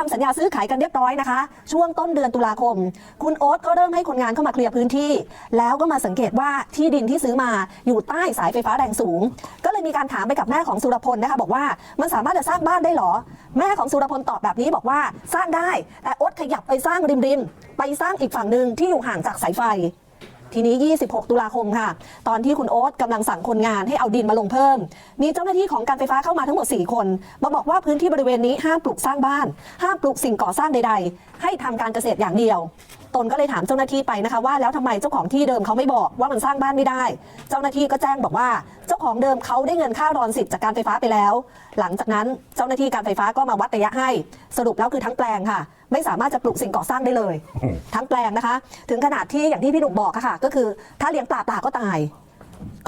ทำสัญญาซื้อขายกันเรียบร้อยนะคะ ช่วงต้นเดือนตุลาคม คุณโอ๊ตก็เริ่มให้คนงานเข้ามาเคลียร์พื้นที่ แล้วก็มาสังเกตว่าที่ดินที่ซื้อมาอยู่ใต้สายไฟฟ้าแรงสูง ก็เลยมีการถามไปกับแม่ของสุรพลนะคะ บอกว่ามันสามารถจะสร้างบ้านได้หรอ แม่ของสุรพลตอบแบบนี้บอกว่าสร้างได้ แต่โอ๊ตขยับไปสร้างริมริมๆไปสร้างอีกฝั่งหนึ่งที่อยู่ห่างจากสายไฟ ทีนี้ 26 ตุลาคมค่ะ ตอนที่คุณโอ๊ตกำลังสั่งคนงานให้เอาดินมาลงเพิ่ม มีเจ้าหน้าที่ของการไฟฟ้าเข้ามาทั้งหมด 4 คน มาบอกว่าพื้นที่บริเวณนี้ห้ามปลูกสร้างบ้าน ห้ามปลูกสิ่งก่อสร้างใด ๆ ให้ทำการเกษตรอย่างเดียว ตนก็เลยถามเจ้าหน้าที่ไปนะคะว่าแล้วทำไมเจ้าของที่เดิมเขาไม่บอกว่ามันสร้างบ้านไม่ได้ เจ้าหน้าที่ก็แจ้งบอกว่า เจ้าของเดิมเขาได้เงินค่ารอนสิทธิ์จากการไฟฟ้าไปแล้ว หลังจากนั้นเจ้าหน้าที่การไฟฟ้าก็มาวัดระยะให้ สรุปแล้วคือทั้งแปลงค่ะ ไม่สามารถจะปลูกสิ่งก่อสร้างได้เลย ทั้งแปลงนะคะ ถึงขนาดที่อย่างที่พี่หนุ่มบอกอะค่ะ ก็คือถ้าเลี้ยงปลาปลาก็ตาย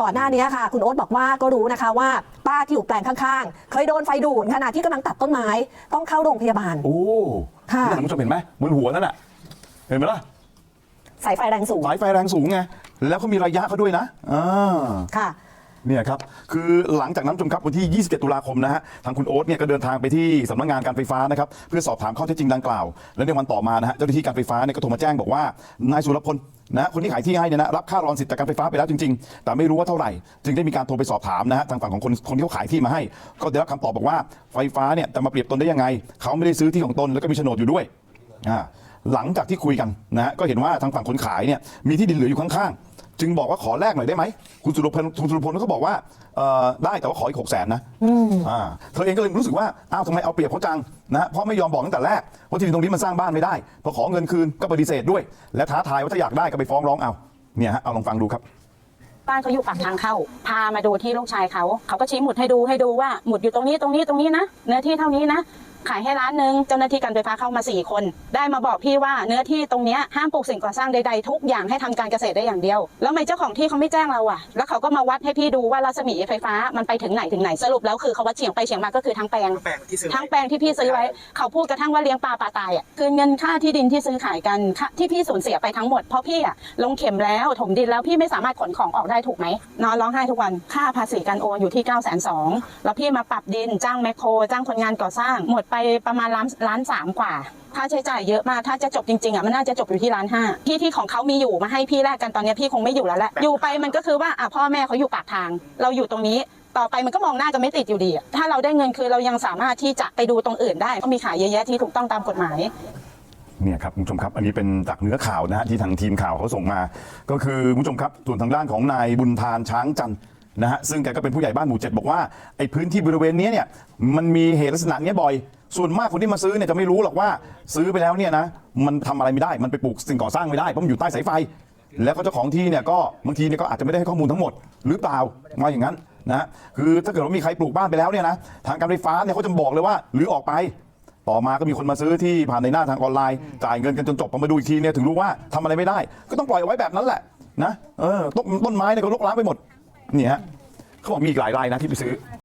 ก่อนหน้านี้ค่ะ คุณโอ๊ตบอกว่าก็รู้นะคะว่า ป้าที่อยู่แปลงข้างๆ เคยโดนไฟดูดขณะที่กำลังตัดต้นไม้ต้องเข้าโรงพยาบาล โอ้ค่ะนั่นคุณผู้ชมเห็นไหมบนหัวนั่นน่ะ เห็นไหมล่ะสายไฟแรงสูงสายไฟแรงสูงไงแล้วเขามีระยะเขาด้วยนะอ่าค่ะ เนี่ยครับคือหลังจากนั้นผู้ชมครับวันที่ 27 ตุลาคมนะฮะทางคุณโอ๊ตเนี่ยก็เดินทางไปที่สำนักงานการไฟฟ้านะครับเพื่อสอบถามข้อเท็จจริงดังกล่าว และในวันต่อมานะฮะเจ้าหน้าที่การไฟฟ้าเนี่ยก็โทรมาแจ้งบอกว่านายสุรพลนะคนที่ขายที่ให้เนี่ยนะรับค่ารอนสิทธิ์จากการไฟฟ้าไปแล้วจริง ๆ แต่ไม่รู้ว่าเท่าไหร่ จึงได้มีการโทรไปสอบถามนะฮะทางฝั่งของคนคนที่เขาขายที่มาให้ ก็ได้รับคำตอบบอกว่าไฟฟ้าเนี่ยจะมาเปรียบตนได้ยังไง เขาไม่ได้ซื้อที่ของตนแล้วก็มีโฉนดอยู่ด้วยอ่าหลังจากที่คุยกันนะฮะก็เห็นว่าทางฝั่งคนขายเนี่ยมีที่ดินเหลืออยู่ข้างๆ จึงบอกว่าขอแลกหน่อยได้ไหมคุณสุรพลคุณสุรพลก็บอกว่าเอ่อได้แต่ว่าขออีกหกแสนนะอ่าเธอเองก็เลยรู้สึกว่าอ้าวทำไมเอาเปรียบเขาจังนะฮะเพราะไม่ยอมบอกตั้งแต่แรกว่าที่ดินตรงนี้มันสร้างบ้านไม่ได้พอขอเงินคืนก็ปฏิเสธด้วย และท้าทายว่าถ้าอยากได้ก็ไปฟ้องร้องเอาเนี่ยฮะเอาลองฟังดูครับบ้านเขาอยู่ปากทางเข้า พามาดูที่ลูกชายเขา เขาก็ชี้หมุดให้ดูให้ดูว่าหมุดอยู่ตรงนี้ตรงนี้ตรงนี้นะเนื้อที่เท่านี้นะ ขายให้ร้านหนึ่งเจ้าหน้าที่การไฟฟ้าเข้ามาสี่คน ได้มาบอกพี่ว่าเนื้อที่ตรงเนี้ยห้ามปลูกสิ่งก่อสร้างใดๆทุกอย่างให้ทำการเกษตรได้อย่างเดียว แล้วทำไมเจ้าของที่เขาไม่แจ้งเราอะแล้วเขาก็มาวัดให้พี่ดูว่ารัศมีไฟฟ้ามันไปถึงไหนถึงไหนสรุปแล้วคือเขาวัดเฉียงไปเฉียงมาก็คือทั้งแปลงแปลงที่ซื้อทั้งแปลงที่พี่ซื้อไว้เขาพูดกระทั่งว่าเลี้ยงปลาปลาตายอะคืนเงินค่าที่ดินที่ซื้อขายกันค่าที่พี่สูญเสียไปทั้งหมดเพราะพี่อะลงเข็มแล้วถมดินแล้วพี่ไม่สามารถขนของออกได้ถูกไหมนอนร้องไห้ทุกวันค่าภาษีการโอนอยู่ที่9ก้าแสนสองแล้วพี่มาปรับดินจ้างแมคโครจ้างคนงานก่อสร้างหมดไปประมาณล้านล้านสามกว่า ค่าใช้จ่ายเยอะมาก ถ้าจะจบจริงๆอะมันน่าจะจบอยู่ที่ล้านห้าที่ที่ของเขามีอยู่มาให้พี่แลกกันตอนนี้พี่คงไม่อยู่แล้วแหละอยู่ไปมันก็คือว่าอะพ่อแม่เขาอยู่ปากทาง เราอยู่ตรงนี้ต่อไปมันก็มองหน้ากันไม่ติดอยู่ดีอะถ้าเราได้เงินคือเรายังสามารถที่จะไปดูตรงอื่นได้ก็มีขายเยอะแยะที่ถูกต้องตามกฎหมายเนี่ยครับคุณผู้ชมครับ อันนี้เป็นจากเนื้อข่าวนะฮะที่ทางทีมข่าวเขาส่งมา ก็คือคุณผู้ชมครับส่วนทางด้านของนายบุญทานช้างจันทร์นะฮะซึ่งแกก็เป็นผู้ใหญ่บ้านหมู่เจ็ดบอกว่าไอ้พื้นที่บริเวณเนี้ยเนี่ยมันมีเหตุลักษณะเนี้ยบ่อย ส่วนมากคนที่มาซื้อเนี่ยจะไม่รู้หรอกว่าซื้อไปแล้วเนี่ยนะมันทำอะไรไม่ได้มันไปปลูกสิ่งก่อสร้างไม่ได้เพราะมันอยู่ใต้สายไฟ แล้วก็เจ้าของที่เนี่ยก็บางทีเนี่ยก็อาจจะไม่ได้ให้ข้อมูลทั้งหมด หรือเปล่ามาอย่างนั้นนะคือถ้าเกิดว่ามีใครปลูกบ้านไปแล้วเนี่ยนะทางการไฟฟ้าเนี่ยเขาจะบอกเลยว่าหรือออกไป ต่อมาก็มีคนมาซื้อที่ผ่านในหน้าทางออนไลน์จ่ายเงินกันจนจบพอมาดูอีกทีเนี่ยถึงรู้ว่าทำอะไรไม่ได้ ก็ต้องปล่อยเอาไว้แบบนั้นแหละนะเออต้นต้นไม้เนี่ยก็รกร้างไปหมดนี่ฮะเขาบอกมีอีกหลายรายนะที่ไปซื้อ